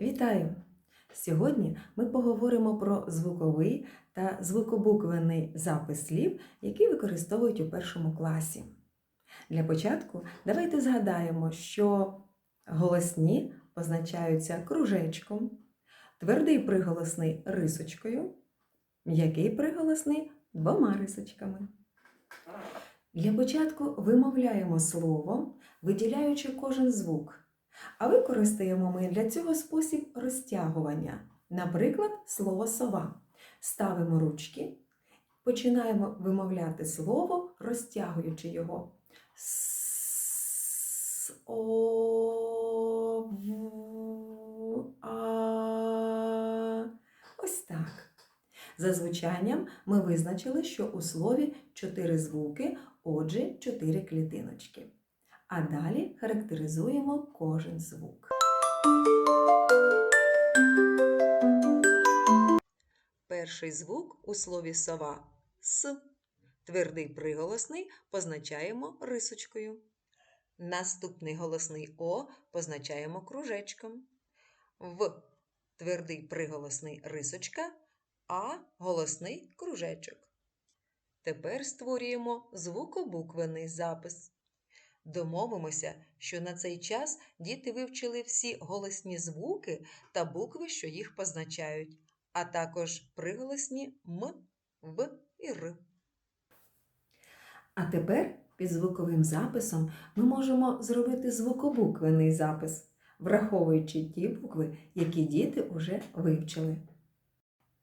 Вітаю! Сьогодні ми поговоримо про звуковий та звукобуквений запис слів, які використовують у першому класі. Для початку давайте згадаємо, що голосні позначаються кружечком, твердий приголосний рисочкою, м'який приголосний двома рисочками. Для початку вимовляємо слово, виділяючи кожен звук. А використаємо ми для цього спосіб розтягування. Наприклад, слово сова. Ставимо ручки, починаємо вимовляти слово, розтягуючи його. С, о, а. Ось так. За звучанням ми визначили, що у слові чотири звуки, отже, чотири клітиночки. А далі характеризуємо кожен звук. Перший звук у слові сова с. Твердий приголосний позначаємо рисочкою. Наступний голосний О позначаємо кружечком. В твердий приголосний рисочка, а голосний кружечок. Тепер створюємо звукобуквений запис. Домовимося, що на цей час діти вивчили всі голосні звуки та букви, що їх позначають, а також приголосні М, В і Р. А тепер під звуковим записом ми можемо зробити звукобуквений запис, враховуючи ті букви, які діти вже вивчили.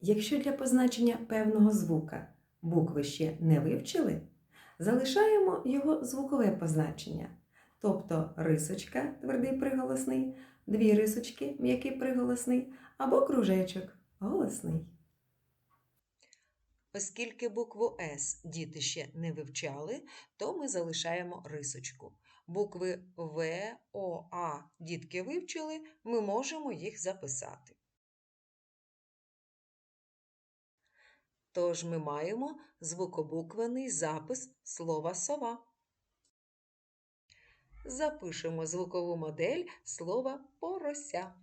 Якщо для позначення певного звука букви ще не вивчили, залишаємо його звукове позначення, тобто рисочка, твердий приголосний, дві рисочки, м'який приголосний, або кружечок, голосний. Оскільки букву С діти ще не вивчали, то ми залишаємо рисочку. Букви В, О, А дітки вивчили, ми можемо їх записати. Тож ми маємо звукобуквений запис слова сова. Запишемо звукову модель слова порося.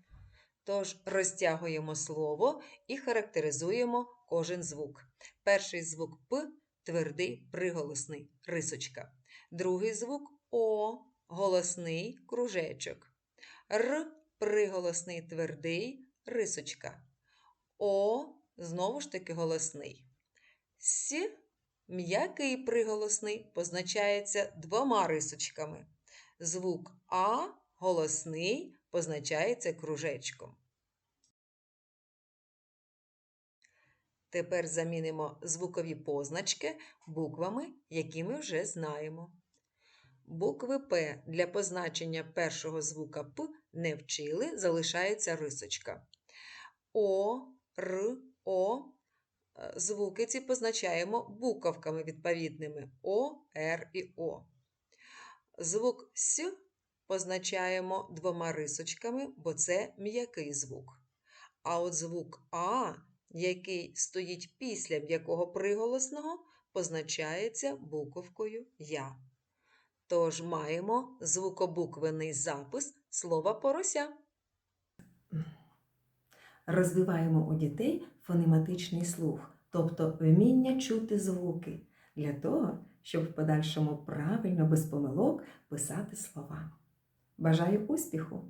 Тож розтягуємо слово і характеризуємо кожен звук. Перший звук П твердий приголосний рисочка. Другий звук О голосний кружечок. Р приголосний твердий рисочка. О знову ж таки голосний. С м'який приголосний позначається двома рисочками. Звук А голосний позначається кружечком. Тепер замінимо звукові позначки буквами, які ми вже знаємо. Букви П для позначення першого звука П не вчили, залишається рисочка. О, Р, О. Е, Звуки ці позначаємо буковками відповідними О, Р і О. Звук С позначаємо двома рисочками, бо це м'який звук. А от звук А, який стоїть після м'якого приголосного, позначається буковкою Я. Тож маємо звукобуквений запис слова порося. Розвиваємо у дітей фонематичний слух, тобто вміння чути звуки, для того, щоб в подальшому правильно без помилок писати слова. Бажаю успіху!